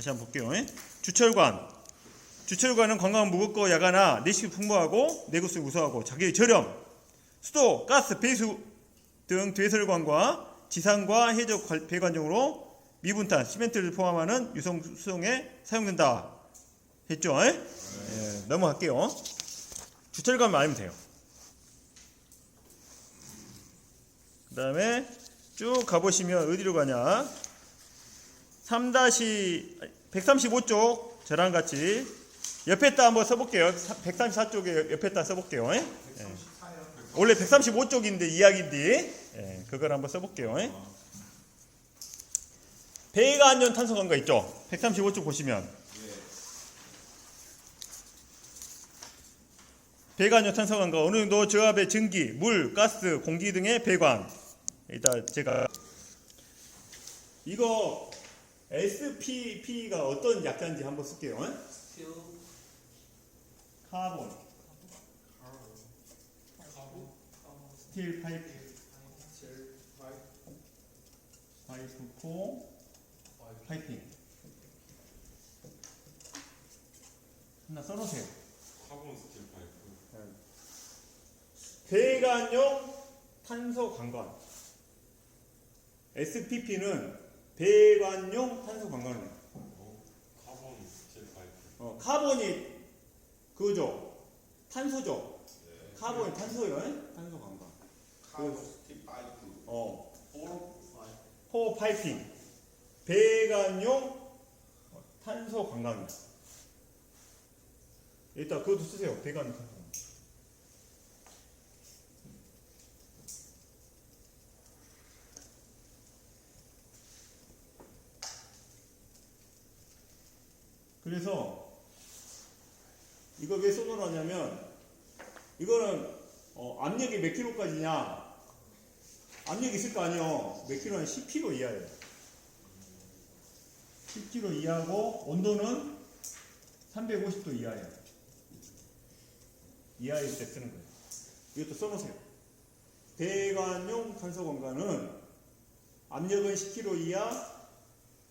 다시 한번 볼게요. 예? 주철관. 주철관은 관광 무겁고 야간화 내식 풍부하고 내구수 우수하고 자기 저렴. 수도, 가스, 배수 등 대설관과 지상과 해적 관- 배관용으로 미분탄, 시멘트를 포함하는 유성 수송에 사용된다. 했죠? 예? 예, 넘어갈게요. 주철관만 알면 돼요. 그 다음에 쭉 가보시면 어디로 가냐? 3 135쪽 저랑 같이 옆에다 한번 써볼게요. 134쪽에 옆에다 써볼게요. 예? 예. 원래 135쪽인데 이야기인데 예, 그걸 한번 써볼게요. 예? 배관연 탄소간 거 있죠? 135쪽 보시면 배관연 탄소간과 어느 정도 저압의 전기, 물, 가스, 공기 등의 배관 일단 제가 이거 SPP가 어떤 약자인지 한번 쓸게요. 예? 스틸 카본, 스틸 파이프, 파이프 코, 파이핑. 하나 써놓으세요. 카본 스틸 파이프 배관용 탄소 관관. SPP는 배관용 탄소 관관이에요. 카본 파이프 어, 카본이 그거죠. 탄소죠. 카본이 탄소예요. 예? 탄소 관관. 카본 스틱 파이프 어, 포 파이핑. 배관용 탄소 관광입니다. 일단 그것도 쓰세요. 배관용 탄소 관광. 그래서 이거 왜 써놓으냐면 이거는 어, 압력이 몇 킬로까지냐 압력이 있을 거 아니요. 몇 킬로는 10kg 이하예요. 10kg 이하고 온도는 350도 이하예요. 이하일 때 쓰는 거예요. 이것도 써놓으세요. 배관용 탄소 공간은 압력은 10kg 이하,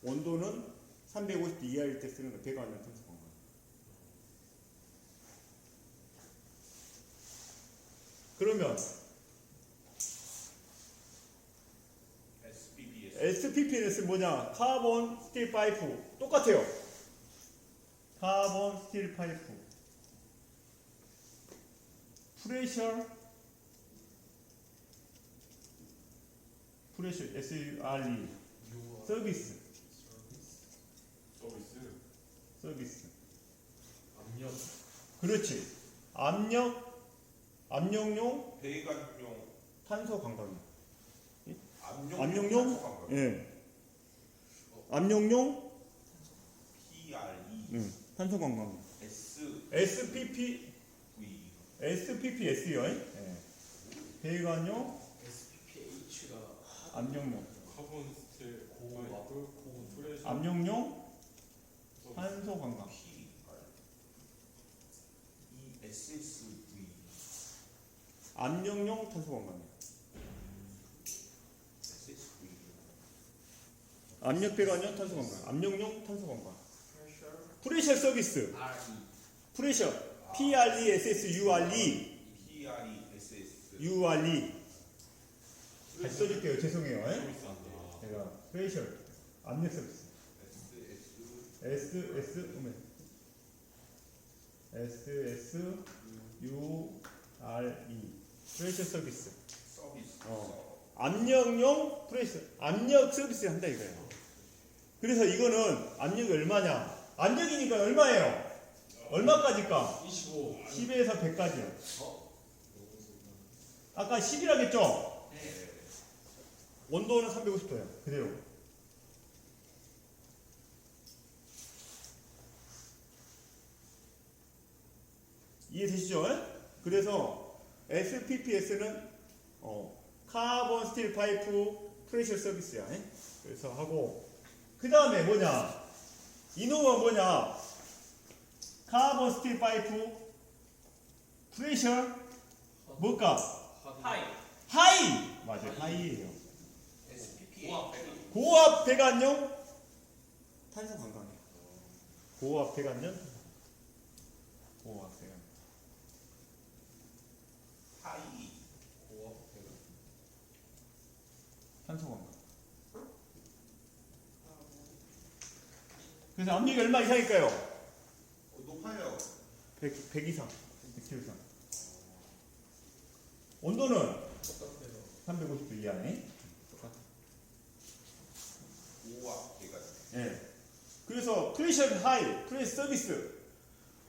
온도는 350도 이하일 때 쓰는 거예요. 배관용 탄소 공간. 그러면 SPBS SPP는 뭐냐? 카본 스틸 파이프 똑같아요. 카본 스틸 파이프 프레셔 프레셔 SRE 서비스 서비스. 압력. 그렇지. 압력 압력용 배관용. 탄소 관광 압력 압력용? 예. 압력용? PRE 음, 탄소 관광 SV SPP SPPS요 예. 배관용? SPPH가 압력용. 카본 스틸 파이프 고온 프레셔 압력용 탄소 관광. ESSV 압력용 탄소 관광 SSV 압력 배관용 탄소 관광. 압력용 탄소 관광. 프레셔 프레셔 서비스 RE 프레셔 PRESS URE PRE SS URE 다시 써줄게요. 죄송해요. 예? 서비스 한다. 제가 프레셔 압력 서비스 S S 오메 S S U R E 프레셔 서비스 서비스 어. 압력용 프레셔 압력 서비스 한다 이거예요. 그래서 이거는 압력이 얼마냐? 압력이니까 얼마예요? 얼마까지일까? 25 10에서 100까지요. 어? 아까 10이라 했죠? 네 온도는 350도예요. 그대로. 이해되시죠? 그래서 SPPS는 어, 카본 스틸 파이프 프레셔 서비스야. 그래서 하고 그 다음에 뭐냐? 이놈은 뭐냐? 카본 스틸 파이프 프레셔 뭘까? 하이 하이 맞아요 하이예요. SPP 고압 배관용 탄소 관광이에요. 고압 배관년 고압 배관 하이 고압 배관. 탄소 관광 그래서 압력이 얼마 이상일까요? 어, 높아요 100, 100 이상 100kg 이상 온도는 똑같아요. 350도 이하네 똑같아 오와 개가 예. 그래서 프레셔 하이, 프레셔 서비스,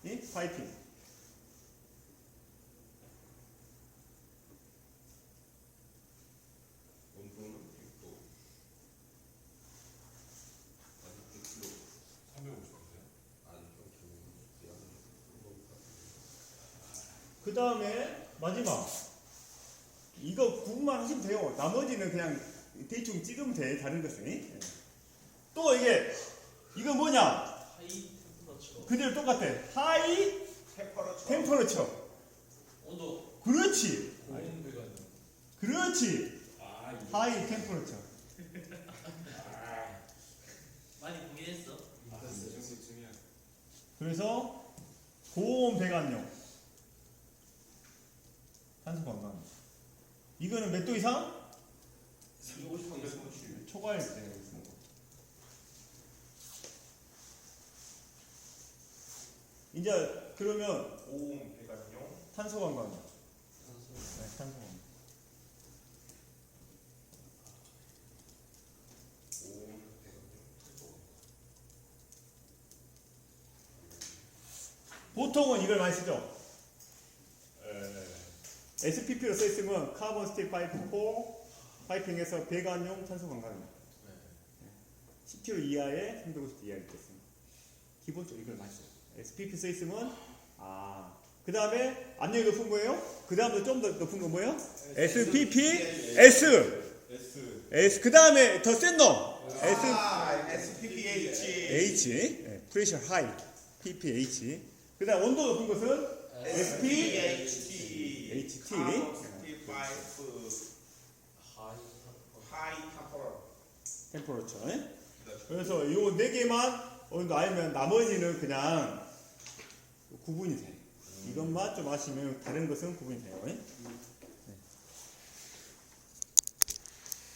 이 파이핑. 온도는 100도 아니 100kg 350인데요? 아니 좀 그 다음에 마지막. 이거 구분만 하시면 돼요. 나머지는 그냥 대충 찍으면 돼. 다른 것은. 예. 또 이게 이거 뭐냐? 하이 템퍼러처. 그대로 똑같아. 하이 템퍼러처. 온도 그렇지. 고온 배관. 그렇지. 아 하이 템퍼러처. 많이 고민했어. 아, 그래서 고온 배관용. 탄소 관광. 이거는 몇 도 이상? 350 초과일 때 쓰는 거. 이제 그러면 고온 배관용 탄소 관광. 네, 탄소 관광. 배관용 보통은 이걸 많이 쓰죠. 에 SPP로 써 있으면 카본 스틸 파이프 포 파이핑에서 배관용 탄소. 네. 10kg 이하에 350도 이하일 때 쓰는. 기본적으로 이걸 써요. SPP 써 있으면 아. 그 다음에 압력이 높은 거예요. 그 다음에 좀 더 높은 거 뭐예요? SPP S S S 그 다음에 더 센 놈. S 아 SPPH H 예, 프레셔 하이 PPH 그 다음 온도 높은 것은 SPHT HT 하이 템퍼러 템퍼러처 그래서 요 네 개만 온도 알면 나머지는 그냥 구분이 돼 이것만 좀 아시면 다른 것은 구분이 돼요 예?